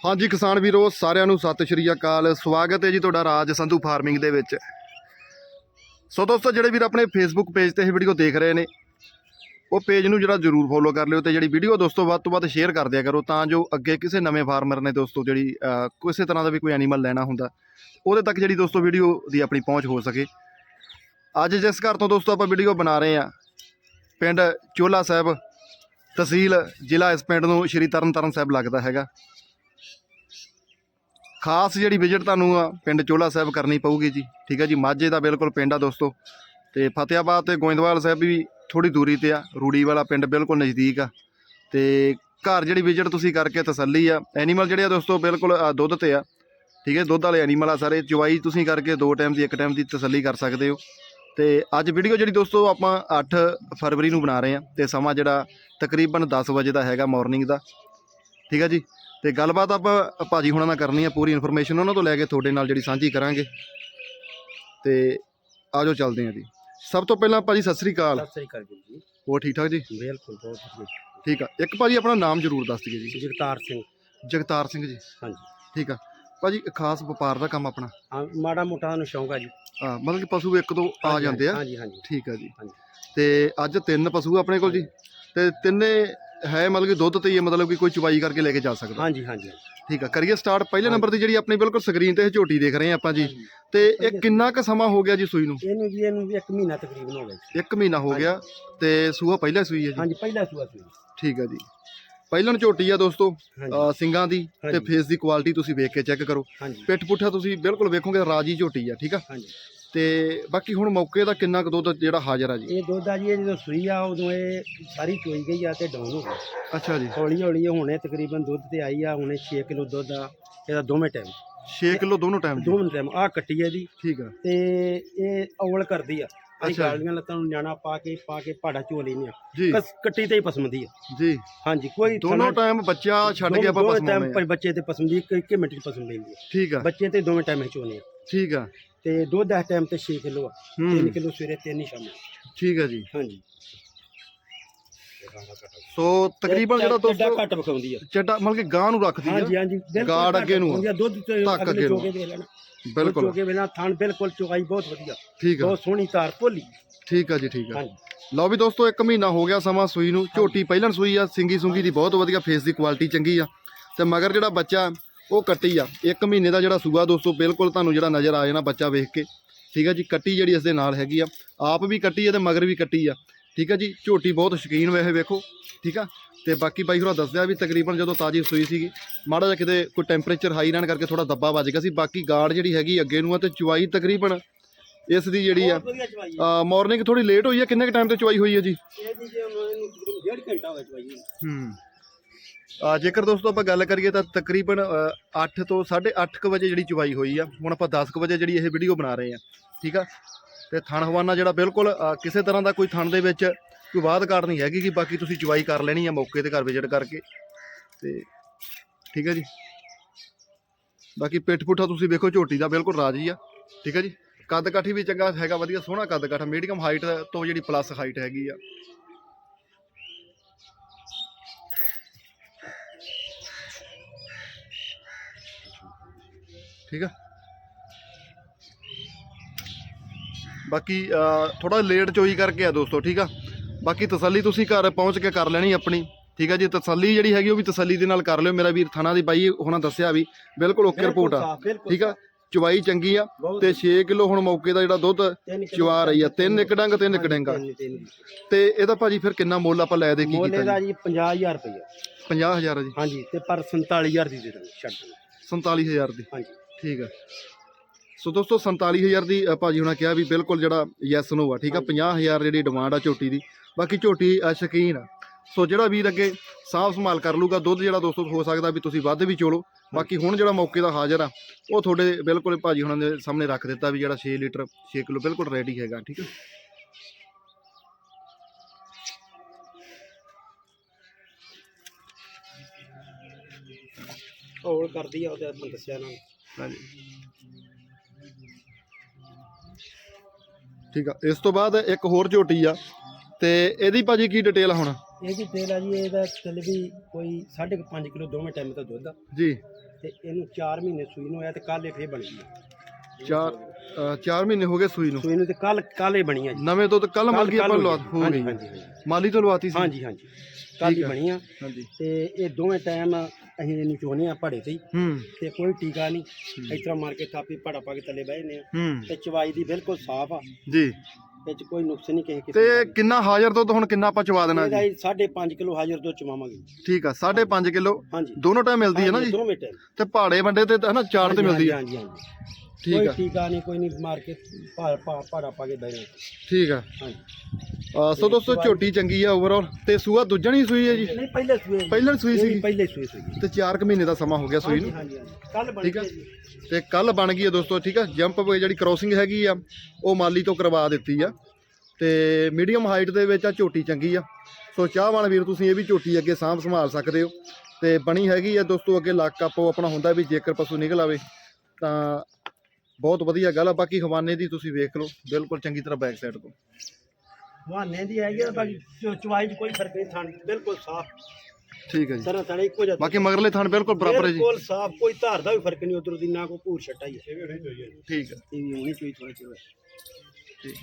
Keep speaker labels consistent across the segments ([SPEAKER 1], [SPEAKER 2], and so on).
[SPEAKER 1] ਹਾਂਜੀ ਕਿਸਾਨ ਵੀਰੋ, ਸਾਰਿਆਂ ਨੂੰ ਸਤਿ ਸ਼੍ਰੀ ਅਕਾਲ। ਸਵਾਗਤ ਹੈ ਜੀ ਤੁਹਾਡਾ ਰਾਜ ਸੰਧੂ ਫਾਰਮਿੰਗ ਦੇ ਵਿੱਚ। ਸੋ ਦੋਸਤੋ, ਜਿਹੜੇ ਵੀਰ ਆਪਣੇ ਫੇਸਬੁੱਕ ਪੇਜ ਤੇ ਇਹ ਵੀਡੀਓ ਦੇਖ ਰਹੇ ਨੇ, ਉਹ ਪੇਜ ਨੂੰ ਜਿਹੜਾ ਜਰੂਰ ਫੋਲੋ ਕਰ ਲਿਓ ਤੇ ਜਿਹੜੀ ਵੀਡੀਓ ਦੋਸਤੋ, ਵੱਧ ਤੋਂ ਵੱਧ ਸ਼ੇਅਰ ਕਰ ਦਿਆ ਕਰੋ ਤਾਂ ਜੋ ਅੱਗੇ ਕਿਸੇ ਨਵੇਂ ਫਾਰਮਰ ਨੇ ਦੋਸਤੋ ਜਿਹੜੀ ਕਿਸੇ ਤਰ੍ਹਾਂ ਦਾ ਵੀ ਕੋਈ ਐਨੀਮਲ ਲੈਣਾ ਹੁੰਦਾ, ਉਹਦੇ ਤੱਕ ਜਿਹੜੀ ਦੋਸਤੋ ਵੀਡੀਓ ਦੀ ਆਪਣੀ ਪਹੁੰਚ ਹੋ ਸਕੇ। ਅੱਜ ਜਿਸ ਘਰ ਤੋਂ ਦੋਸਤੋ ਆਪਾਂ ਵੀਡੀਓ ਬਣਾ ਰਹੇ ਆ ਪਿੰਡ ਚੋਲਾ ਸਾਹਿਬ ਤਹਿਸੀਲ, ਜ਼ਿਲ੍ਹਾ ਇਸ ਪਿੰਡ ਨੂੰ ਸ਼੍ਰੀ ਤਰਨਤਾਰਨ ਸਾਹਿਬ ਲੱਗਦਾ ਹੈਗਾ। ਖਾਸ ਜਿਹੜੀ ਵਿਜ਼ਿਟ ਤੁਹਾਨੂੰ ਆ, ਪਿੰਡ ਚੋਲਾ ਸਾਹਿਬ ਕਰਨੀ ਪਊਗੀ ਜੀ। ਠੀਕ ਹੈ ਜੀ, ਮਾਝੇ ਦਾ ਬਿਲਕੁਲ ਪਿੰਡ ਆ ਦੋਸਤੋ। ਤੇ ਫਤਿਆਬਾਦ ਤੇ ਗੋਇੰਦਵਾਲ ਸਾਹਿਬ ਵੀ ਥੋੜੀ ਦੂਰੀ ਤੇ ਆ, ਰੂੜੀ ਵਾਲਾ ਪਿੰਡ ਬਿਲਕੁਲ ਨਜ਼ਦੀਕ ਆ। ਤੇ ਘਰ ਜਿਹੜੀ ਵਿਜ਼ਿਟ ਤੁਸੀਂ ਕਰਕੇ ਤਸੱਲੀ ਆ ਐਨੀਮਲ ਜਿਹੜੇ ਆ ਦੋਸਤੋ, ਬਿਲਕੁਲ ਦੁੱਧ ਤੇ ਆ। ਠੀਕ ਹੈ ਦੁੱਧ ਵਾਲੇ ਐਨੀਮਲ ਆ ਸਾਰੇ ਚਵਾਈ ਤੁਸੀਂ ਕਰਕੇ ਦੋ ਟਾਈਮ ਦੀ, ਇੱਕ ਟਾਈਮ ਦੀ ਤਸੱਲੀ ਕਰ ਸਕਦੇ ਹੋ। ਤੇ ਅੱਜ ਵੀਡੀਓ ਜਿਹੜੀ ਦੋਸਤੋ, ਆਪਾਂ 8 ਫਰਵਰੀ ਨੂੰ ਬਣਾ ਰਹੇ ਆ, ਤੇ ਸਮਾਂ ਜਿਹੜਾ ਤਕਰੀਬਨ 10 ਵਜੇ ਦਾ ਹੈਗਾ ਮਾਰਨਿੰਗ ਦਾ। ਠੀਕ ਹੈ ਜੀ ਤੇ ਗੱਲਬਾਤ ਆਪਾਂ ਭਾਜੀ ਹੁਣਾਂ ਨਾਲ ਕਰਨੀ ਆ ਪੂਰੀ ਇਨਫੋਰਮੇਸ਼ਨ ਉਹਨਾਂ ਤੋਂ ਲੈ ਕੇ ਤੁਹਾਡੇ ਨਾਲ ਜਿਹੜੀ ਸਾਂਝੀ ਕਰਾਂਗੇ। ਤੇ ਆਜੋ ਚੱਲਦੇ ਹਾਂ ਜੀ। ਸਭ ਤੋਂ ਪਹਿਲਾਂ ਭਾਜੀ ਸਤਿ ਸ੍ਰੀ ਅਕਾਲ।
[SPEAKER 2] ਸਤਿ ਸ੍ਰੀ ਅਕਾਲ ਜੀ।
[SPEAKER 1] ਹੋਰ ਠੀਕ ਠਾਕ ਜੀ?
[SPEAKER 2] ਬਿਲਕੁਲ ਬਹੁਤ ਵਧੀਆ।
[SPEAKER 1] ਠੀਕ ਆ। ਇੱਕ ਭਾਜੀ ਆਪਣਾ ਨਾਮ ਜ਼ਰੂਰ ਦੱਸ ਦਿਓ ਜੀ।
[SPEAKER 2] ਜਗਤਾਰ ਸਿੰਘ।
[SPEAKER 1] ਜਗਤਾਰ ਸਿੰਘ ਜੀ।
[SPEAKER 2] ਹਾਂਜੀ।
[SPEAKER 1] ਠੀਕ ਆ। ਭਾਜੀ ਖਾਸ ਵਪਾਰ ਦਾ ਕੰਮ ਆਪਣਾ।
[SPEAKER 2] ਹਾਂ ਮਾੜਾ ਮੋਟਾ ਸਾਨੂੰ ਸ਼ੌਂਕ ਆ ਜੀ।
[SPEAKER 1] ਆ ਮਤਲਬ ਕਿ ਪਸ਼ੂ ਇੱਕ ਦੋ ਆ ਜਾਂਦੇ ਆ।
[SPEAKER 2] ਹਾਂਜੀ ਹਾਂਜੀ।
[SPEAKER 1] ਠੀਕ ਆ ਜੀ।
[SPEAKER 2] ਹਾਂਜੀ।
[SPEAKER 1] ਤੇ ਅੱਜ ਤਿੰਨ ਪਸ਼ੂ ਆ ਆਪਣੇ ਕੋਲ ਜੀ। ਤੇ ਤਿੰਨੇ ਹੈ ਮਤਲਬ ਕਿ ਦੁੱਧ ਤੇ ਹੀ ਹੈ, ਮਤਲਬ ਕਿ ਕੋਈ ਚਵਾਈ ਕਰਕੇ ਲੈ ਕੇ ਜਾ ਸਕਦਾ।
[SPEAKER 2] ਹਾਂਜੀ ਹਾਂਜੀ
[SPEAKER 1] ਠੀਕ ਆ ਕਰੀਏ ਸਟਾਰਟ ਪਹਿਲੇ। ਨੰਬਰ ਤੇ ਜਿਹੜੀ ਆਪਣੀ ਬਿਲਕੁਲ ਸਕਰੀਨ ਤੇ ਇਹ ਝੋਟੀ ਦੇਖ ਰਹੇ ਆ ਆਪਾਂ ਜੀ। ਤੇ ਇਹ ਕਿੰਨਾ ਕੁ ਸਮਾਂ ਹੋ ਗਿਆ ਜੀ ਸੂਈ ਨੂੰ?
[SPEAKER 2] ਇਹਨੂੰ ਜੀ ਇਹਨੂੰ ਇੱਕ ਮਹੀਨਾ ਤਕਰੀਬਨ ਹੋ ਗਿਆ ਜੀ।
[SPEAKER 1] ਇੱਕ ਮਹੀਨਾ ਹੋ ਗਿਆ ਤੇ ਸੂਆ ਪਹਿਲਾਂ ਸੂਈ ਹੈ ਜੀ?
[SPEAKER 2] ਹਾਂਜੀ ਪਹਿਲਾ ਸੂਆ ਸੀ
[SPEAKER 1] ਠੀਕ ਆ ਜੀ। ਪਹਿਲਣ ਝੋਟੀ ਆ ਦੋਸਤੋ
[SPEAKER 2] ਹਾਂਜੀ।
[SPEAKER 1] ਅ, ਸਿੰਗਾਂ ਦੀ ਤੇ
[SPEAKER 2] ਹਾਂਜੀ।
[SPEAKER 1] ਫੇਸ ਦੀ ਕੁਆਲਿਟੀ ਤੁਸੀਂ ਵੇਖ ਕੇ ਚੈੱਕ ਕਰੋ।
[SPEAKER 2] ਹਾਂਜੀ।
[SPEAKER 1] ਪਿੱਠ ਪੁੱਠਾ ਤੁਸੀਂ ਬਿਲਕੁਲ ਵੇਖੋਗੇ ਰਾਜੀ ਝੋਟੀ ਆ ਠੀਕ ਆ?
[SPEAKER 2] ਹਾਂਜੀ।
[SPEAKER 1] ਤੇ ਬਾਕੀ ਹੁਣ ਮੌਕੇ ਦਾ ਕਿੰਨਾ ਕੁ ਦੁੱਧ ਜਿਹੜਾ ਹਾਜ਼ਰ ਆ ਜੀ?
[SPEAKER 2] ਇਹ ਦੁੱਧ ਆ ਜੀ ਇਹ ਜਦੋਂ ਸੂਈ ਆ ਉਦੋਂ ਇਹ ਸਾਰੀ ਚੋਈ ਗਈ ਆ ਤੇ ਡਾਊਨ ਹੋ ਗਈ।
[SPEAKER 1] ਅੱਛਾ ਜੀ।
[SPEAKER 2] ਹੌਲੀ ਹੌਲੀ ਹੁਣੇ ਤਕਰੀਬਨ ਦੁੱਧ ਤੇ ਆਈ ਆ ਹੁਣੇ 6 ਕਿਲੋ ਦੁੱਧ ਆ ਇਹਦਾ ਦੋਵੇਂ ਟਾਈਮ
[SPEAKER 1] 6 ਕਿਲੋ ਦੋਨੋਂ ਟਾਈਮ ਜੀ।
[SPEAKER 2] ਦੋਵੇਂ ਟਾਈਮ ਆ ਕੱਟੀ ਹੈ ਦੀ
[SPEAKER 1] ਠੀਕ ਆ।
[SPEAKER 2] ਤੇ ਇਹ ਔਲ ਕਰਦੀ ਆ।
[SPEAKER 1] ਅੱਛਾ।
[SPEAKER 2] ਗਾਲੀਆਂ ਲੱਤਾਂ ਨੂੰ ਨਿਆਣਾ ਪਾ ਕੇ ਪਾ ਕੇ ਪਾੜਾ ਚੋ ਲੈਨੇ ਆ। ਕੱਟੀ ਤੇ ਹੀ ਪਸੰਦੀ ਆ।
[SPEAKER 1] ਜੀ।
[SPEAKER 2] ਹਾਂਜੀ ਕੋਈ
[SPEAKER 1] ਦੋਨੋਂ ਟਾਈਮ ਬੱਚਾ ਛੱਡ ਕੇ ਆਪਾਂ
[SPEAKER 2] ਦੋਵੇਂ
[SPEAKER 1] ਪਸਮਾਉਂਦੇ
[SPEAKER 2] ਟਾਈਮ
[SPEAKER 1] ਆ।
[SPEAKER 2] ਬੱਚੇ ਤੇ ਪਸੰਦੀ ਇੱਕ ਇੱਕ ਮਿੰਟ ਚ ਪਸੰਦ ਲੈਂਦੀ ਆ।
[SPEAKER 1] ਠੀਕ ਆ।
[SPEAKER 2] ਬੱਚੇ ਤੇ ਦੋਵੇਂ ਟਾਈਮ ਚੋਨੇ ਆ।
[SPEAKER 1] ਠੀਕ ਆ।
[SPEAKER 2] ਤੇ ਦੁੱਧ ਦਾ ਟਾਈਮ ਤੇ 6 ਕਿਲੋ ਆ। 3
[SPEAKER 1] ਹੂੰ
[SPEAKER 2] ਕਿਲੋ ਸਵੇਰੇ 3 ਹੀ ਸ਼ਾਮੀ।
[SPEAKER 1] ਠੀਕ ਆ ਜੀ।
[SPEAKER 2] ਹਾਂਜੀ।
[SPEAKER 1] ਸੋ ਤਕਰੀਬਨ ਜਿਹੜਾ ਦੋਸਤੋ
[SPEAKER 2] ਘੱਟ ਵਿਖਾਉਂਦੀ ਆ।
[SPEAKER 1] ਚੱਡਾ ਮਤਲਬ ਕਿ ਗਾਂ ਨੂੰ ਰੱਖਦੀ ਆ।
[SPEAKER 2] ਹਾਂਜੀ ਹਾਂਜੀ। ਬਿਲਕੁਲ
[SPEAKER 1] ਗਾੜ
[SPEAKER 2] ਘੱਟ
[SPEAKER 1] ਅੱਗੇ ਨੂੰ ਆ।
[SPEAKER 2] ਵਿਖਾਉਂਦੀ ਆ, ਦੁੱਧ ਤੇ
[SPEAKER 1] ਧੱਕ
[SPEAKER 2] ਅਗਲੇ
[SPEAKER 1] ਅੱਗੇ ਨੂੰ।
[SPEAKER 2] ਚੋਗੇ ਵੇਖ ਲੈਣਾ।
[SPEAKER 1] ਬਿਲਕੁਲ।
[SPEAKER 2] ਚੋਗੇ ਵੇਲਾ ਥਣ ਬਿਲਕੁਲ ਚੁਗਾਈ ਬਹੁਤ ਵਧੀਆ।
[SPEAKER 1] ਠੀਕ ਆ।
[SPEAKER 2] ਬਹੁਤ ਸੋਹਣੀ ਤਾਰ ਭੋਲੀ।
[SPEAKER 1] ਠੀਕ ਆ ਜੀ ਠੀਕ ਆ।
[SPEAKER 2] ਹਾਂਜੀ।
[SPEAKER 1] ਲਓ ਵੀ ਦੋਸਤੋ ਇੱਕ ਮਹੀਨਾ ਹੋ ਗਿਆ ਸਮਾਂ ਸੂਈ ਨੂੰ। ਝੋਟੀ ਪਹਿਲਾਂ ਸੂਈ ਆ ਸਿੰਗੀ ਸੁੰਗੀ ਦੀ ਬਹੁਤ ਵਧੀਆ ਫੇਸ ਦੀ ਕੁਆਲਿਟੀ ਚੰਗੀ ਆ। ਤੇ ਮਗਰ ਜਿਹੜਾ ਬੱਚਾ ਉਹ ਕੱਟੀ ਆ। ਇੱਕ ਮਹੀਨੇ ਦਾ ਜਿਹੜਾ ਸੂਆ ਦੋਸਤੋ ਬਿਲਕੁਲ ਤੁਹਾਨੂੰ ਜਿਹੜਾ ਨਜ਼ਰ ਆ ਜਾਣਾ ਬੱਚਾ ਵੇਖ ਕੇ। ਠੀਕ ਆ ਜੀ ਕੱਟੀ ਜਿਹੜੀ ਇਸ ਦੇ ਨਾਲ ਹੈਗੀ ਆ। ਆਪ ਵੀ ਕੱਟੀ ਆ ਤੇ ਮਗਰ ਵੀ ਕੱਟੀ ਆ। ਠੀਕ ਆ ਜੀ ਝੋਟੀ ਬਹੁਤ ਸ਼ੌਕੀਨ ਵੇਖੇ ਵੇਖੋ। ਠੀਕ ਆ ਤੇ ਬਾਕੀ ਬਾਈ ਹੋਰਾਂ ਦੱਸਿਆ ਵੀ ਤਕਰੀਬਨ ਜਦੋਂ ਤਾਜੀ ਸੂਈ ਸੀਗੀ ਮਾੜਾ ਜਿਹਾ ਕਿਤੇ ਕੋਈ ਟੈਂਪਰੇਚਰ ਹਾਈ ਰਹਿਣ ਕਰਕੇ ਥੋੜਾ ਦੱਬਾ ਵੱਜ ਗਿਆ ਸੀ। ਬਾਕੀ ਗਾਰਡ ਜਿਹੜੀ ਹੈਗੀ ਅੱਗੇ ਨੂੰ ਆ ਤੇ ਚੁਆਈ ਤਕਰੀਬਨ ਇਸ ਦੀ ਜਿਹੜੀ ਆ
[SPEAKER 2] ਆ।
[SPEAKER 1] ਮਾਰਨਿੰਗ ਥੋੜੀ ਲੇਟ ਹੋਈ ਆ। ਕਿੰਨੇ ਕ ਟਾਈਮ ਤੇ ਚੁਆਈ ਹੋਈ ਹੈ ਜੀ?
[SPEAKER 2] ਇਹ ਜੀ ਜੇ ਉਹਨਾਂ ਨੂੰ ਤਕਰੀਬਨ ਡੇਢ ਘੰਟਾ ਹੋਇਆ ਚਵਾਈ ਨੂੰ।
[SPEAKER 1] ਹੂੰ। ਆ ਜੇਕਰ ਦੋਸਤੋ ਆਪਾਂ ਗੱਲ ਕਰੀਏ ਤਾਂ ਤਕਰੀਬਨ 8 ਤੋਂ 8:30 ਕੁ ਵਜੇ ਜਿਹੜੀ ਚੁਵਾਈ ਹੋਈ ਆ, ਹੁਣ ਆਪਾਂ 10 ਕੁ ਵਜੇ ਜਿਹੜੀ ਇਹ ਵੀਡੀਓ ਬਣਾ ਰਹੇ ਆ, ਠੀਕ ਆ? ਤੇ ਥਣ ਹਵਾਨਾ ਜਿਹੜਾ ਬਿਲਕੁਲ ਕਿਸੇ ਤਰ੍ਹਾਂ ਦਾ ਕੋਈ ਥਣ ਦੇ ਵਿੱਚ ਕੋਈ ਬਾਤ ਕਾਟ ਨਹੀਂ ਹੈਗੀ ਕਿ ਬਾਕੀ ਤੁਸੀਂ ਚੁਵਾਈ ਕਰ ਲੈਣੀ ਆ ਮੌਕੇ ਤੇ ਘਰ ਵਿਜ਼ਿਟ ਕਰਕੇ। ਤੇ ਠੀਕ ਹੈ ਜੀ? ਬਾਕੀ ਪਿੱਠ ਪੁੱਠਾ ਤੁਸੀਂ ਵੇਖੋ, ਝੋਟੀ ਦਾ ਬਿਲਕੁਲ ਰਾਜੀ ਆ, ਠੀਕ ਹੈ ਜੀ? ਕੱਦ ਕਾਠੀ ਵੀ ਚੰਗਾ ਹੈਗਾ, ਵਧੀਆ ਸੋਹਣਾ ਕੱਦ ਕਾਠ ਮੀਡੀਅਮ ਹਾਈਟ ਤੋਂ ਜਿਹੜੀ ਪਲੱਸ ਹਾਈਟ ਹੈਗੀ ਆ। ਠੀਕ ਆ? ਬਾਕੀ ਥੋੜਾ ਲੇਟ ਚੋਈ ਕਰਕੇ ਆ ਦੋਸਤੋ ਠੀਕ ਆ? ਬਾਕੀ ਤਸੱਲੀ ਤੁਸੀਂ ਘਰ ਪਹੁੰਚ ਕੇ ਕਰ ਲੈਣੀ ਆਪਣੀ ਠੀਕ ਆ ਜੀ? ਤਸੱਲੀ ਜਿਹੜੀ ਹੈਗੀ ਉਹ ਵੀ ਤਸੱਲੀ ਦੇ ਨਾਲ ਕਰ ਲਿਓ। ਮੇਰਾ ਵੀਰ ਥਾਣਾ ਦੀ ਬਾਈ ਹੁਣਾਂ ਦੱਸਿਆ ਵੀ ਬਿਲਕੁਲ ਓਕੇ ਰਿਪੋਰਟ ਆ ਠੀਕ ਆ? ਚਵਾਈ ਚੰਗੀ ਆ ਤੇ 6 ਕਿਲੋ ਹੁਣ ਮੌਕੇ ਦਾ ਜਿਹੜਾ ਦੁੱਧ ਚਵਾ ਰਹੀ ਆ। ਤਿੰਨ ਇੱਕ ਡੰਗ ਤਿੰਨ ਇੱਕ ਡੰਗਾ
[SPEAKER 2] ਦੀ।
[SPEAKER 1] ਤੇ ਇਹਦਾ ਭਾਜੀ ਫਿਰ ਕਿੰਨਾ ਮੁੱਲ ਆਪਾਂ ਲੈ ਦੇ ਕੀ
[SPEAKER 2] ਮੁੱਲ
[SPEAKER 1] ਕੀਤਾ ਜੀ?
[SPEAKER 2] ਜੀ 50000 ਰੁਪਇਆ
[SPEAKER 1] 50000 ਜੀ।
[SPEAKER 2] ਹਾਂਜੀ ਤੇ ਪਰ 47000 ਦੀ ਦੇ ਦਾਂਗੇ ਛੱਡ ਦਾਂਗੇ
[SPEAKER 1] 47000 ਦੀ।
[SPEAKER 2] ਹਾਂਜੀ।
[SPEAKER 1] ਠੀਕ ਆ। ਸੋ ਦੋਸਤੋ 47000 ਦੀ ਅ, ਭਾਜੀ ਹੁਣਾਂ ਕਿਹਾ ਵੀ ਬਿਲਕੁਲ ਜਿਹੜਾ ਯੈਸ ਨੋ ਆ ਠੀਕ ਆ। 50000 ਜਿਹੜੀ ਡਿਮਾਂਡ ਆ ਝੋਟੀ ਦੀ ਬਾਕੀ ਝੋਟੀ ਅ, ਸ਼ੌਕੀਨ ਆ। ਸੋ ਜਿਹੜਾ ਵੀਰ ਅੱਗੇ ਸਾਫ਼ ਸੰਭਾਲ ਕਰ ਲੂਗਾ ਦੁੱਧ ਜਿਹੜਾ ਦੋਸਤੋ ਹੋ ਸਕਦਾ ਵੀ ਤੁਸੀਂ ਵੱਧ ਵੀ ਚੋਲੋ। ਬਾਕੀ ਹੁਣ ਜਿਹੜਾ ਮੌਕੇ ਦਾ ਹਾਜ਼ਰ ਆ ਉਹ ਤੁਹਾਡੇ ਬਿਲਕੁਲ ਭਾਜੀ ਹੁਣਾਂ ਦੇ ਸਾਹਮਣੇ ਰੱਖ ਦਿੱਤਾ ਵੀ ਜਿਹੜਾ 6 ਲੀਟਰ 6 ਕਿਲੋ ਬਿਲਕੁਲ ਰੈਡੀ ਹੈਗਾ ਠੀਕ ਹੈ
[SPEAKER 2] ਹੌਲ ਕਰਦੀ ਆ ਉਹਦੇ ਆਪਾਂ ਦੱਸਿਆ ਨਾ।
[SPEAKER 1] ਹਾਂਜੀ। ਠੀਕ ਆ ਇਸ ਤੋਂ ਬਾਅਦ ਇੱਕ ਹੋਰ ਝੋਟੀ ਆ ਤੇ ਇਹਦੀ ਭਾਜੀ ਕੀ ਡਿਟੇਲ ਆ ਹੁਣ?
[SPEAKER 2] ਇਹ ਵੀ ਤੇਲ ਆ ਜੀ ਇਹਦਾ ਤਿਲ ਵੀ ਕੋਈ 5.5 ਕਿਲੋ ਦੋਵੇਂ ਟਾਈਮ ਦਾ ਦੁੱਧ ਆ।
[SPEAKER 1] ਜੀ।
[SPEAKER 2] ਤੇ ਇਹਨੂੰ 4 ਮਹੀਨੇ ਸੂਈ ਨੂੰ ਹੋਇਆ ਤੇ ਕੱਲ ਇਹ ਫੇਰ ਬਣੀ।
[SPEAKER 1] ਚਾਰ ਅ, ਚਾਰ ਮਹੀਨੇ ਹੋ ਗਏ ਸੂਈ ਨੂੰ?
[SPEAKER 2] ਸੂਈ ਨੂੰ ਤੇ ਕੱਲ ਕੱਲ ਇਹ ਬਣੀ ਜੀ।
[SPEAKER 1] ਨਵੇਂ ਤੋਂ ਕੱਲ ਮਲ ਗਈ ਆਪਾਂ ਲਵਾ ਹੋ ਗਈ।
[SPEAKER 2] ਹਾਂਜੀ ਹਾਂਜੀ।
[SPEAKER 1] ਮਾਲੀ ਤੋਂ ਲਵਾਤੀ ਸੀ?
[SPEAKER 2] ਹਾਂਜੀ ਹਾਂਜੀ। ਕੱਲ ਹੀ। ਬਣੀ ਆ?
[SPEAKER 1] ਹਾਂਜੀ।
[SPEAKER 2] ਤੇ ਇਹ ਦੋਵੇਂ ਟਾਈਮ ਅਸੀਂ ਇਹਨੂੰ ਚੋਨੇ ਆ ਪੜੇ ਤੇ ਹੀ।
[SPEAKER 1] ਹੂੰ।
[SPEAKER 2] ਤੇ ਕੋਈ ਟੀਕਾ ਨਹੀਂ। ਇਸ ਤਰ੍ਹਾਂ ਮਾਰ ਕੇ ਥਾਪੀ ਪੜਾ ਪਾ ਕੇ ਥੱਲੇ ਬਹਿ ਜੰਨੇ ਆ।
[SPEAKER 1] ਹੂੰ।
[SPEAKER 2] ਤੇ ਚਵਾਈ ਦੀ ਬਿਲਕੁਲ ਸਾਫ਼ ਆ।
[SPEAKER 1] ਜੀ।
[SPEAKER 2] ਵਿੱਚ ਕੋਈ ਨੁਕਸ ਨਹੀਂ ਕਿਸੇ
[SPEAKER 1] ਤੇ ਕਿੰਨਾ ਹਾਜ਼ਰ ਦੁੱਧ ਹੁਣ ਕਿੰਨਾ ਆਪਾਂ ਚਵਾ ਦੇਣਾ
[SPEAKER 2] ਇਹਦਾ
[SPEAKER 1] ਜੀ?
[SPEAKER 2] ਹੀ 5.5 ਕਿਲੋ ਹਾਜ਼ਰ ਤੋਂ ਚਵਾਵਾਂਗੇ।
[SPEAKER 1] ਠੀਕ ਆ 5.5 ਕਿਲੋ।
[SPEAKER 2] ਹਾਂਜੀ।
[SPEAKER 1] ਦੋਨੋਂ ਟਾਈਮ ਮਿਲਦੀ ਹੈ ਨਾ ਜੀ?
[SPEAKER 2] ਦੋਵੇਂ ਟਾਈਮ
[SPEAKER 1] ਤੇ ਪਹਾੜੇ ਵੰਡੇ ਤੇ ਹਨਾ ਚਾਰ ਤੇ ਮਿਲਦੀ ਹੈ।
[SPEAKER 2] ਹਾਂਜੀ ਹਾਂਜੀ।
[SPEAKER 1] ਠੀਕ
[SPEAKER 2] ਕੋਈ
[SPEAKER 1] ਆ।
[SPEAKER 2] ਟੀਕਾ ਨਹੀਂ ਕੋਈ ਨਹੀਂ ਮਾਰ ਕੇ ਪਾ- ਪਹਾੜਾ ਪਾ ਕੇ ਬਹਿ
[SPEAKER 1] ਠੀਕ ਆ।
[SPEAKER 2] ਹਾਂਜੀ।
[SPEAKER 1] ਸੋ ਦੋਸਤੋ ਝੋਟੀ ਚੰਗੀ ਆ ਓਵਰਆਲ ਤੇ ਸੂਆ ਦੂਜਣੀ ਸੂਈ ਹੈ ਜੀ?
[SPEAKER 2] ਨਹੀਂ ਪਹਿਲੇ ਸੂਏ
[SPEAKER 1] ਪਹਿਲਾਂ ਸੂਈ ਸੀ
[SPEAKER 2] ਪਹਿਲੇ ਸੂਏ ਸੀ
[SPEAKER 1] ਤੇ 4 ਕੁ ਮਹੀਨੇ ਦਾ ਸਮਾਂ ਹੋ ਗਿਆ ਸੂਈ ਨੂੰ।
[SPEAKER 2] ਹਾਂਜੀ ਕੱਲ ਬਣ
[SPEAKER 1] ਠੀਕ ਆ।
[SPEAKER 2] ਗਿਆ ਜੀ।
[SPEAKER 1] ਤੇ ਕੱਲ ਬਣ ਗਈ ਹੈ ਦੋਸਤੋ ਠੀਕ ਆ। ਜੰਪ ਜਿਹੜੀ ਕ੍ਰੋਸਿੰਗ ਹੈਗੀ ਆ ਉਹ ਮਾਲੀ ਤੋਂ ਕਰਵਾ ਦਿੱਤੀ ਆ। ਤੇ ਮੀਡੀਅਮ ਹਾਈਟ ਦੇ ਵਿੱਚ ਆ ਝੋਟੀ ਚੰਗੀ ਆ। ਸੋ ਚਾਹਵਾਨ ਵੀਰ ਤੁਸੀਂ ਇਹ ਵੀ ਝੋਟੀ ਅੱਗੇ ਸਾਂਭ ਸੰਭਾਲ ਸਕਦੇ ਹੋ। ਤੇ ਬਣੀ ਹੈਗੀ ਆ ਦੋਸਤੋ ਅੱਗੇ ਲੱਕ ਆਪੋ ਆਪਣਾ ਹੁੰਦਾ ਵੀ ਜੇਕਰ ਪਸ਼ੂ ਨਿਕਲ ਆਵੇ ਤਾਂ ਬਹੁਤ ਵਧੀਆ ਗੱਲ ਆ ਬਾਕੀ ਹਵਾਨੇ ਦੀ ਤੁਸੀਂ ਵੇਖ ਲਓ ਬਿਲਕੁਲ ਚੰਗੀ ਤਰ੍ਹਾਂ ਬੈਕ ਸਾਈਡ ਤੋਂ।
[SPEAKER 2] ਵਾਹਨੇ ਦੀ ਹੈਗੀ ਆ, ਬਾਕੀ ਚੋ- ਚਵਾਈ 'ਚ ਕੋਈ ਫ਼ਰਕ ਨਹੀਂ ਥਣ ਬਿਲਕੁਲ ਸਾਫ਼।
[SPEAKER 1] ਠੀਕ ਹੈ ਜੀ।
[SPEAKER 2] ਤਰ੍ਹਾਂ ਤਰ੍ਹਾਂ ਇੱਕੋ ਜਿਹਾ
[SPEAKER 1] ਬਾਕੀ ਮਗਰਲੇ ਥਣ ਬਿਲਕੁਲ ਬਰਾਬਰ ਹੈ ਜੀ।
[SPEAKER 2] ਬਿਲਕੁਲ ਸਾਫ਼ ਕੋਈ ਧਾਰ ਦਾ ਵੀ ਫ਼ਰਕ ਨਹੀਂ ਉਧਰ ਦੀ ਨਾ ਕੋਈ ਭੂਰ ਛੱਟਾ ਹੀ ਹੈ।
[SPEAKER 1] ਠੀਕ ਹੈ।
[SPEAKER 2] ਇਹ ਵੀ ਹੋਣੀ ਚੋਈ ਥੋੜਾ ਚਿਰ।
[SPEAKER 1] ਠੀਕ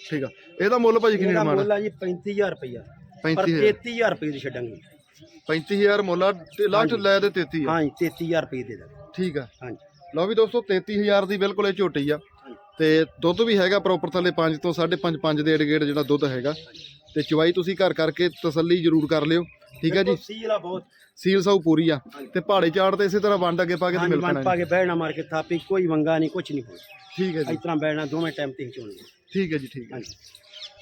[SPEAKER 1] ਠੀਕ ਆ। ਇਹਦਾ ਮੁੱਲ ਭਾਜੀ ਕਿੰਨੀ
[SPEAKER 2] ਇਹਦਾ ਮੁੱਲ ਆ ਜੀ 35000 ਰੁਪਇਆ ਪਰ
[SPEAKER 1] 35000
[SPEAKER 2] 33000 ਰੁਪਏ ਦੀ ਛੱਡਾਂਗੇ।
[SPEAKER 1] 35000 ਮੁੱਲ ਆ ਤੇ ਲਾਸਟ ਲੈ ਦੇ 33 ਆ।
[SPEAKER 2] ਹਾਂ ਜੀ 33000 ਰੁਪਏ ਦੇ ਦਾਂਗੇ
[SPEAKER 1] ਠੀਕ ਆ।
[SPEAKER 2] ਹਾਂਜੀ।
[SPEAKER 1] ਲਓ ਵੀ ਦੋਸਤੋ 33000 ਦੀ ਬਿਲਕੁਲ ਇਹ ਝੋਟੀ ਆ। ਤੇ ਦੁੱਧ ਵੀ ਹੈਗਾ ਪ੍ਰੋਪਰ ਥੱਲੇ 5 ਤੋਂ 5.5 5 ਦੇ ਏਡ ਜਿਹੜਾ ਦੁੱਧ ਹੈਗਾ। ਤੇ ਚਵਾਈ ਤੁਸੀਂ ਘਰ ਕਰਕੇ ਤਸੱਲੀ ਜ਼ਰੂਰ ਕਰ ਲਿਓ। ਠੀਕ ਆ ਜੀ?
[SPEAKER 2] ਸੀਲ ਆ ਬਹੁਤ।
[SPEAKER 1] ਸੀਲ ਸਾਊ ਪੂਰੀ ਆ। ਤੇ ਪਹਾੜੇ ਚਾੜ ਤੇ ਇਸੇ ਤਰ੍ਹਾਂ ਵੰਡ ਅੱਗੇ ਪਾ ਕੇ ਤੇ ਮਿਲ ਪੈਣਾ
[SPEAKER 2] ਪਾ
[SPEAKER 1] ਜੀ।
[SPEAKER 2] ਕੇ ਬਹਿਣਾ ਮਾਰ ਕੇ ਥਾਪੀ ਕੋਈ ਵੰਗਾ ਨਹੀਂ ਕੁਝ ਨਹੀਂ
[SPEAKER 1] ਠੀਕ ਹੈ ਜੀ।
[SPEAKER 2] ਇਸ ਤਰ੍ਹਾਂ ਬਹਿਣਾ ਦੋਵੇਂ ਟਾਈਮ ਤੇ ਚੋਣਗੇ
[SPEAKER 1] ਠੀਕ ਹੈ ਜੀ ਠੀਕ ਹੈ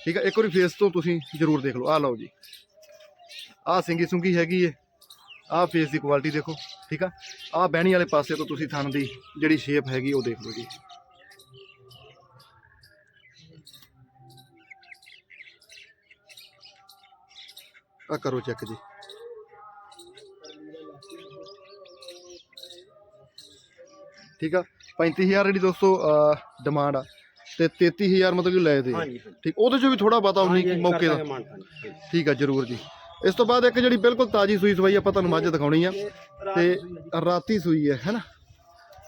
[SPEAKER 1] ਠੀਕ ਹੈ ਇੱਕ ਵਾਰੀ ਫੇਸ ਤੋਂ ਤੁਸੀਂ ਜ਼ਰੂਰ ਦੇਖ ਲਓ। ਆਹ ਲਓ ਜੀ। ਆਹ ਸਿੰਗੀ ਸੁੰਗੀ ਹੈਗੀ ਏ। ਆਹ ਫੇਸ ਦੀ ਕੁਆਲਿਟੀ ਦੇਖੋ ਠੀਕ ਆ? ਆਹ ਬਹਿਣੀ ਵਾਲੇ ਪਾਸੇ ਤੋਂ ਤੁਸੀਂ ਥਣ ਦੀ ਜਿਹੜੀ ਸ਼ੇਪ ਹੈਗੀ ਉਹ ਦੇਖ ਲਓ ਜੀ। ਆ ਕਰੋ ਚੈੱਕ ਜੀ। ਠੀਕ ਆ? 35000 ਜਿਹੜੀ ਦੋਸਤੋ ਡਿਮਾਂਡ ਆ। ਤੇ 33000 ਮਤਲਬ ਕਿ ਲੈ ਦੇ। ਠੀਕ ਉਹਦੇ ਚੋਂ ਵੀ ਥੋੜਾ ਬਤਾ ਉਨੀ ਮੌਕੇ ਦਾ। ਠੀਕ ਆ ਜਰੂਰ ਜੀ। ਇਸ ਤੋਂ ਬਾਅਦ ਇੱਕ ਜਿਹੜੀ ਬਿਲਕੁਲ ਤਾਜੀ ਸੂਈ ਸਵਾਈ ਆਪਾਂ ਤੁਹਾਨੂੰ ਮੱਝ ਦਿਖਾਉਣੀ ਆ ਤੇ। ਰਾਤੀ ਸੂਈ ਹੈ ਹੈਨਾ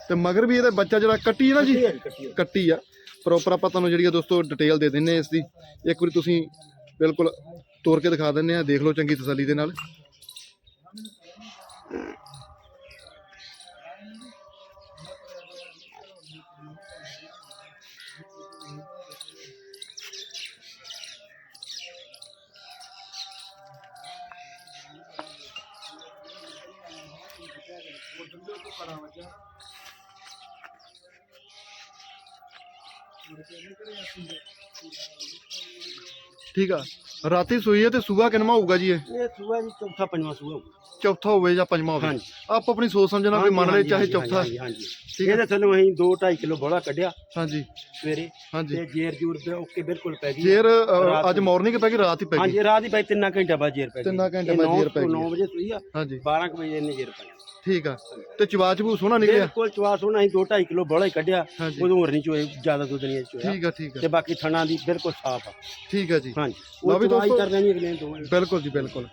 [SPEAKER 1] ਤੇ ਮਗਰ ਵੀ ਇਹਦਾ ਬੱਚਾ ਜਿਹੜਾ ਕੱਟੀ ਹੈ ਨਾ ਜੀ
[SPEAKER 2] ਕੱਟੀ ਆ।
[SPEAKER 1] ਪ੍ਰੋਪਰ ਆਪਾਂ ਤੁਹਾਨੂੰ ਜਿਹੜੀ ਆ ਦੋਸਤੋ ਡਿਟੇਲ ਦੇ ਦਿੰਨੇ ਆ ਇਸ ਦੀ। ਇੱਕ ਵਾਰੀ ਤੁਸੀਂ ਬਿਲਕੁਲ ਤੋੜ ਕੇ ਦਿਖਾ ਦਿੰਨੇ ਆ ਦੇਖ ਲਓ ਚੰਗੀ ਤਸੱਲੀ ਦੇ ਨਾਲ। ਠੀਕ ਆ। ਰਾਤੀ ਸੂਈ ਹੈ ਤੇ ਸਵੇਰ ਕਿੰਨਾ ਹੋਊਗਾ ਜੀ ਇਹ?
[SPEAKER 2] ਇਹ ਸੂਆ ਜੀ ਚੌਥਾ ਪੰਜਵਾਂ ਸੂਆ ਹੋਊ।
[SPEAKER 1] ਚੌਥਾ ਹੋਵੇ ਜਾਂ ਪੰਜਵਾਂ ਹੋਵੇ।
[SPEAKER 2] ਹਾਂਜੀ।
[SPEAKER 1] ਆਪ ਆਪਣੀ ਸੋਚ ਸਮਝਣਾ ਕੋਈ ਮੰਨ
[SPEAKER 2] ਹਾਂਜੀ,
[SPEAKER 1] ਚਾਹੇ ਚੌਥਾ।
[SPEAKER 2] ਹਾਂਜੀ ਹਾਂਜੀ
[SPEAKER 1] ਠੀਕ ਹੈ।
[SPEAKER 2] ਇਹਦੇ ਥੱਲੋਂ ਅਸੀਂ 2.5 ਕਿਲੋ ਬੋਲਾ ਕੱਢਿਆ।
[SPEAKER 1] ਹਾਂਜੀ।
[SPEAKER 2] ਸਵੇਰੇ
[SPEAKER 1] ਹਾਂਜੀ।
[SPEAKER 2] ਤੇ ਜੇਰ ਜੂਰ ਤੇ ਓਕੇ ਬਿਲਕੁਲ ਪੈ ਗਈ
[SPEAKER 1] ਜੇਰ ਅ, ਅੱਜ
[SPEAKER 2] ਨੂੰ।
[SPEAKER 1] ਮਾਰਨਿੰਗ ਪੈ ਗਈ ਰਾਤ ਹੀ ਪੈ ਗਈ।
[SPEAKER 2] ਹਾਂਜੀ ਰਾਤ ਹੀ ਪੈ ਤਿੰਨਾਂ ਘੰਟੇ ਬਾਅਦ ਜੇਰ ਪੈ ਗਈ।
[SPEAKER 1] ਤਿੰਨਾਂ ਘੰਟੇ ਬਾਅਦ ਜੇਰ ਪੈ ਗਈ।
[SPEAKER 2] 9 ਵਜੇ ਸੂਈ ਆ
[SPEAKER 1] ਹਾਂਜੀ।
[SPEAKER 2] 12 ਕੁ ਵਜੇ ਇਹਨੇ ਜੇਰ ਪਾਈ
[SPEAKER 1] ਠੀਕ ਆ। ਤੇ ਚਵਾ ਚਬੂ ਸੋਹਣਾ ਨਿਕਲਿਆ?
[SPEAKER 2] ਬਿਲਕੁਲ ਚਵਾਸ ਹੋਣਾ ਅਸੀਂ 2.5 ਕਿਲੋ ਬੋਲਾ ਹੀ ਕੱਢਿਆ।
[SPEAKER 1] ਹਾਂਜੀ।
[SPEAKER 2] ਉਦੋਂ ਹੋਰ ਨਹੀਂ ਚੋਏ ਜ਼ਿਆਦਾ ਦੁੱਧ ਨਹੀਂ ਚੋਇਆ।
[SPEAKER 1] ਠੀਕ ਆ ਠੀਕ ਆ।
[SPEAKER 2] ਤੇ ਬਾਕੀ ਥਣਾ ਦੀ ਬਿਲਕੁਲ ਸਾਫ਼ ਆ।
[SPEAKER 1] ਠੀਕ ਆ ਜੀ।
[SPEAKER 2] ਹਾਂਜੀ।
[SPEAKER 1] ਲਓ
[SPEAKER 2] ਉਹ
[SPEAKER 1] ਵੀ
[SPEAKER 2] ਚਵਾਈ
[SPEAKER 1] ਦੋਸਤੋ-
[SPEAKER 2] ਕਰ ਦੇਣੀ ਅਗਲੇ ਦੋ
[SPEAKER 1] ਬਿਲਕੁਲ ਜੀ ਬਿਲਕੁਲ।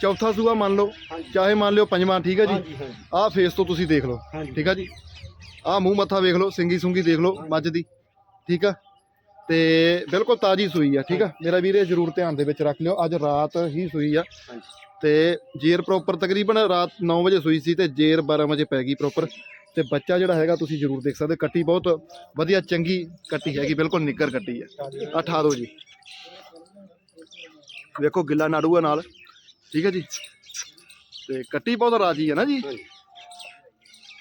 [SPEAKER 1] ਚੌਥਾ ਸੂਆ ਮੰਨ ਲਓ
[SPEAKER 2] ਹਾਂਜੀ।
[SPEAKER 1] ਚਾਹੇ ਮੰਨ ਲਿਓ ਪੰਜਵਾਂ ਠੀਕ ਆ ਜੀ?
[SPEAKER 2] ਹਾਂਜੀ ਹਾਂਜੀ।
[SPEAKER 1] ਆਹ ਫੇਸ ਤੋਂ ਤੁਸੀਂ ਦੇਖ ਲਓ।
[SPEAKER 2] ਹਾਂਜੀ।
[SPEAKER 1] ਠੀਕ ਆ ਜੀ? ਆਹ ਮੂੰਹ ਮੱਥਾ ਵੇਖ ਲਓ ਸਿੰਗੀ ਸੁੰਗੀ ਦੇਖ ਲਓ ਮੱਝ ਦੀ। ਠੀਕ ਆ? ਤੇ ਬਿਲਕੁਲ ਤਾਜੀ ਸੂਈ ਆ ਠੀਕ ਆ? ਮੇਰਾ ਵੀਰ ਇਹ ਜ਼ਰੂਰ ਧਿਆਨ ਦੇ ਵਿੱਚ ਰੱਖ ਲਿਓ ਅੱਜ ਰਾਤ ਹੀ ਸੂਈ ਆ। ਤੇ ਜੇਰ ਪ੍ਰੋਪਰ ਤਕਰੀਬਨ ਰਾਤ 9 ਵਜੇ ਸੂਈ ਸੀ ਤੇ ਜੇਰ 12 ਵਜੇ ਪੈ ਗਈ ਪ੍ਰੋਪਰ ਤੇ ਬੱਚਾ ਜਿਹੜਾ ਹੈਗਾ ਤੁਸੀਂ ਜ਼ਰੂਰ ਦੇਖ ਸਕਦੇ ਕੱਟੀ ਬਹੁਤ ਵਧੀਆ ਚੰਗੀ ਕੱਟੀ ਹੈਗੀ ਬਿਲਕੁਲ ਨਿੱਗਰ ਕੱਟੀ ਹੈ ਆਹ ਠਾ ਦਿਓ ਜੀ। ਵੇਖੋ ਗਿੱਲਾ ਨਾੜੂ ਆ ਨਾਲ ਠੀਕ ਹੈ ਜੀ? ਤੇ ਕੱਟੀ ਬਹੁਤ ਰਾਜੀ ਹੈ ਨਾ ਜੀ?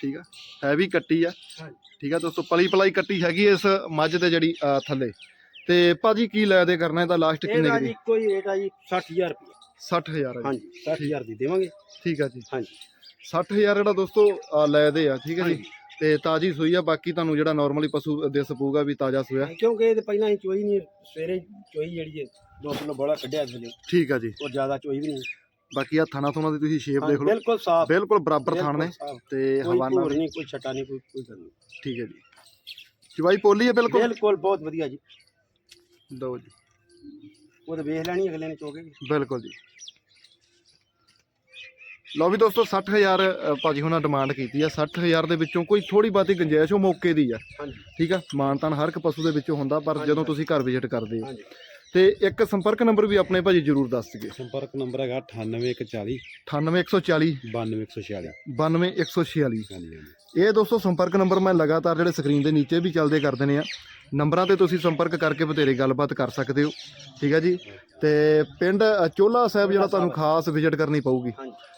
[SPEAKER 1] ਠੀਕ ਆ? ਹੈਵੀ ਕੱਟੀ ਆ।
[SPEAKER 2] ਹਾਂਜੀ।
[SPEAKER 1] ਠੀਕ ਆ ਦੋਸਤੋ ਪਲੀ ਪਲਾਈ ਕੱਟੀ ਹੈਗੀ ਇਸ ਮੱਝ ਤੇ ਜਿਹੜੀ ਥੱਲੇ। ਤੇ ਭਾਜੀ ਕੀ ਲੈ ਦੇ ਕਰਨਾ ਇਹਦਾ ਲਾਸਟ ਕਿੰਨੇ
[SPEAKER 2] ਇਹਦਾ
[SPEAKER 1] ਕੁ
[SPEAKER 2] ਜੀ
[SPEAKER 1] ਦੀ
[SPEAKER 2] ਕੋਈ ਰੇਟ ਆ ਜੀ 60000 ਰੁਪਏ
[SPEAKER 1] 60000 ਹੈ ਜੀ।
[SPEAKER 2] ਹਾਂਜੀ 60000 ਦੀ ਦੇਵਾਂਗੇ।
[SPEAKER 1] ਠੀਕ ਆ ਜੀ।
[SPEAKER 2] ਹਾਂਜੀ।
[SPEAKER 1] 60000 ਜਿਹੜਾ ਦੋਸਤੋ ਲੈ ਦੇ ਆ ਠੀਕ ਹੈ ਜੀ।
[SPEAKER 2] ਹਾਂਜੀ।
[SPEAKER 1] ਤੇ ਤਾਜੀ ਸੂਈ ਆ ਬਾਕੀ ਤੁਹਾਨੂੰ ਜਿਹੜਾ ਨਾਰਮਲੀ ਪਸ਼ੂ ਦੇ ਸਪੂਗਾ ਵੀ ਤਾਜ਼ਾ ਸੂਇਆ
[SPEAKER 2] ਕਿਉਂਕਿ ਇਹ ਤੇ ਪਹਿਲਾਂ ਹੀ ਚੋਈ ਨਹੀਂ ਸਵੇਰੇ ਚੋਈ ਜਿਹੜੀ ਹੈ 2 ਕਿਲੋ ਬੋਲਾ ਕੱਢਿਆ ਇਸ ਵੇਲੇ
[SPEAKER 1] ਠੀਕ ਆ ਜੀ।
[SPEAKER 2] ਉਹ ਜ਼ਿਆਦਾ ਚੋਈ ਵੀ ਨਹੀਂ।
[SPEAKER 1] ਬਾਕੀ ਆ ਥਣਾ ਥੁਣਾ ਦੀ ਤੁਸੀਂ ਸ਼ੇਪ ਦੇਖ ਲਓ।
[SPEAKER 2] ਬਿਲਕੁਲ ਸਾਫ਼।
[SPEAKER 1] ਬਿਲਕੁਲ ਬਰਾਬਰ ਥਣ ਨੇ ਤੇ ਹਵਾਨਾ
[SPEAKER 2] ਨਹੀਂ। ਕੋਈ ਛਟਾ ਨਹੀਂ ਕੋਈ ਕੋਈ ਗੱਲ ਨਹੀਂ।
[SPEAKER 1] ਠੀਕ ਹੈ ਜੀ। ਚਵਾਈ ਪੋਲੀ ਹੈ ਬਿਲਕੁਲ?
[SPEAKER 2] ਬਿਲਕੁਲ ਬਹੁਤ ਵਧੀਆ ਜੀ।
[SPEAKER 1] ਲਓ ਜੀ।
[SPEAKER 2] ਉਹ ਤਾਂ ਵੇਖ ਲੈਣੀ ਅਗਲੇ ਨੇ ਚੋਕੇ
[SPEAKER 1] ਬਿਲਕੁਲ ਜੀ। ਲਓ ਵੀ ਦੋਸਤੋ 60000 ਅ, ਭਾਜੀ ਹੁਣਾਂ ਡਿਮਾਂਡ ਕੀਤੀ ਆ। 60000 ਦੇ ਵਿੱਚੋਂ ਕੋਈ ਥੋੜੀ ਬਾਤੀ ਗੁੰਜਾਇਸ਼ ਉਹ ਮੌਕੇ ਦੀ ਆ।
[SPEAKER 2] ਹਾਂਜੀ।
[SPEAKER 1] ਠੀਕ ਆ? ਮਾਨਤਾਨ ਹਰ ਇੱਕ ਪਸ਼ੂ ਦੇ ਵਿੱਚੋਂ ਹੁੰਦਾ ਪਰ ਜਦੋਂ ਤੁਸੀਂ ਘਰ ਵਿਜ਼ਿਟ ਕਰਦੇ ਹੋ।
[SPEAKER 2] ਹਾਂਜੀ।
[SPEAKER 1] ਤੇ ਇੱਕ ਸੰਪਰਕ ਨੰਬਰ ਵੀ ਆਪਣੇ ਭਾਜੀ ਜਰੂਰ ਦੱਸ ਦਿਓ।
[SPEAKER 2] ਸੰਪਰਕ ਨੰਬਰ ਹੈਗਾ 98140
[SPEAKER 1] 98140
[SPEAKER 2] 92146
[SPEAKER 1] 92146
[SPEAKER 2] ਹਾਂਜੀ
[SPEAKER 1] ਇਹ ਦੋਸਤੋ ਸੰਪਰਕ ਨੰਬਰ ਮੈਂ ਲਗਾਤਾਰ ਜਿਹੜੇ ਸਕਰੀਨ ਦੇ ਨੀਚੇ ਵੀ ਚੱਲਦੇ ਕਰ ਦਿੰਦੇ ਆ। ਨੰਬਰਾਂ ਤੇ ਤੁਸੀਂ ਸੰਪਰਕ ਕਰਕੇ ਬਥੇਰੇ ਗੱਲਬਾਤ ਕਰ ਸਕਦੇ ਹੋ। ਠੀਕ ਹੈ ਜੀ? ਤੇ ਪਿੰਡ ਚੋਲਾ ਸਾਹਿਬ ਜਿਹੜਾ ਤੁਹਾਨੂੰ ਖਾਸ ਵਿਜ਼ਿਟ ਕਰਨੀ ਪਊਗੀ।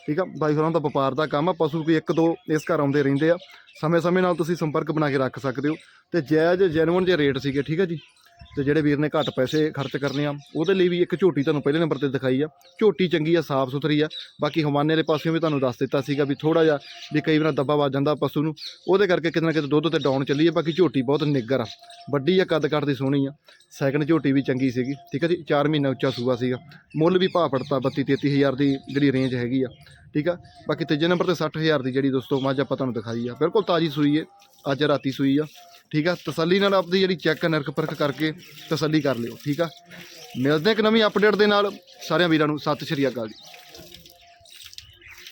[SPEAKER 1] ਠੀਕ ਆ? ਬਾਈ ਹੋਰਾਂ ਦਾ ਵਪਾਰ ਦਾ ਕੰਮ ਆ ਪਸ਼ੂ ਕੋਈ ਇੱਕ ਦੋ ਇਸ ਘਰ ਆਉਂਦੇ ਰਹਿੰਦੇ ਆ। ਸਮੇਂ-ਸਮੇਂ ਨਾਲ ਤੁਸੀਂ ਸੰਪਰਕ ਬਣਾ ਕੇ ਰੱਖ ਸਕਦੇ ਹੋ। ਤੇ ਜਾਇਜ਼ ਜੈਨੂਅਨ ਜੇ ਰੇਟ ਸੀਗੇ ਠੀਕ ਆ ਜੀ? ਤੇ ਜਿਹੜੇ ਵੀਰ ਨੇ ਘੱਟ ਪੈਸੇ ਖਰਚ ਕਰਨੇ ਆ, ਉਹਦੇ ਲਈ ਵੀ ਇੱਕ ਝੋਟੀ ਤੁਹਾਨੂੰ ਪਹਿਲੇ ਨੰਬਰ ਤੇ ਦਿਖਾਈ ਆ। ਝੋਟੀ ਚੰਗੀ ਆ, ਸਾਫ਼ ਸੁਥਰੀ ਆ। ਬਾਕੀ ਹਵਾਨੇ ਵਾਲੇ ਪਾਸਿਓਂ ਵੀ ਤੁਹਾਨੂੰ ਦੱਸ ਦਿੱਤਾ ਸੀਗਾ ਵੀ ਥੋੜਾ ਜਿਹਾ ਵੀ ਕਈ ਵਾਰ ਦੱਬਾ ਵੱਜ ਜਾਂਦਾ ਪਸ਼ੂ ਨੂੰ। ਉਹਦੇ ਕਰਕੇ ਕਿਤੇ ਨਾ ਕਿਤੇ ਦੁੱਧ ਤੇ ਡਾਊਨ ਚੱਲੀ ਆ, ਬਾਕੀ ਝੋਟੀ ਬਹੁਤ ਨਿੱਗਰ ਆ। ਵੱਡੀ ਆ, ਕੱਦ ਕੱਦ ਦੀ ਸੋਹਣੀ ਆ। ਸੈਕਿੰਡ ਝੋਟੀ ਵੀ ਚੰਗੀ ਸੀਗੀ, ਠੀਕ ਆ ਜੀ? 4 ਮਹੀਨਾ ਉੱਚਾ ਸੂਆ ਸੀਗਾ। ਮੁੱਲ ਵੀ ਭਾਅ ਪੜਤਾ 32 33000 ਦੀ ਜਿਹੜੀ ਰੇਂਜ ਹੈਗੀ ਆ। ਠੀਕ ਆ? ਬਾਕੀ ਤੀਜੇ ਨੰਬਰ ਤੇ 60000 ਦੀ ਜਿਹੜੀ ਦੋਸਤੋ ਮੱਝ ਆਪਾਂ ਤੁਹਾਨੂੰ ਦਿਖਾਈ ਆ। ਬਿਲਕੁਲ ਤਾਜੀ ਸੂਈ ਏ। ਅੱਜ ਰਾਤੀ ਸੂਈ ਆ। ਠੀਕ ਆ? ਤਸੱਲੀ ਨਾਲ ਆਪਦੀ ਜਿਹੜੀ ਚੈੱਕ ਨਰਕ ਪਰਖ ਕਰਕੇ ਤਸੱਲੀ ਕਰ ਲਿਓ। ਠੀਕ ਆ? ਮਿਲਦੇ ਹਾਂ ਇੱਕ ਨਵੀਂ ਅਪਡੇਟ ਦੇ ਨਾਲ। ਸਾਰਿਆਂ ਵੀਰਾਂ ਨੂੰ ਸਤਿ ਸ਼੍ਰੀ ਅਕਾਲ ਜੀ।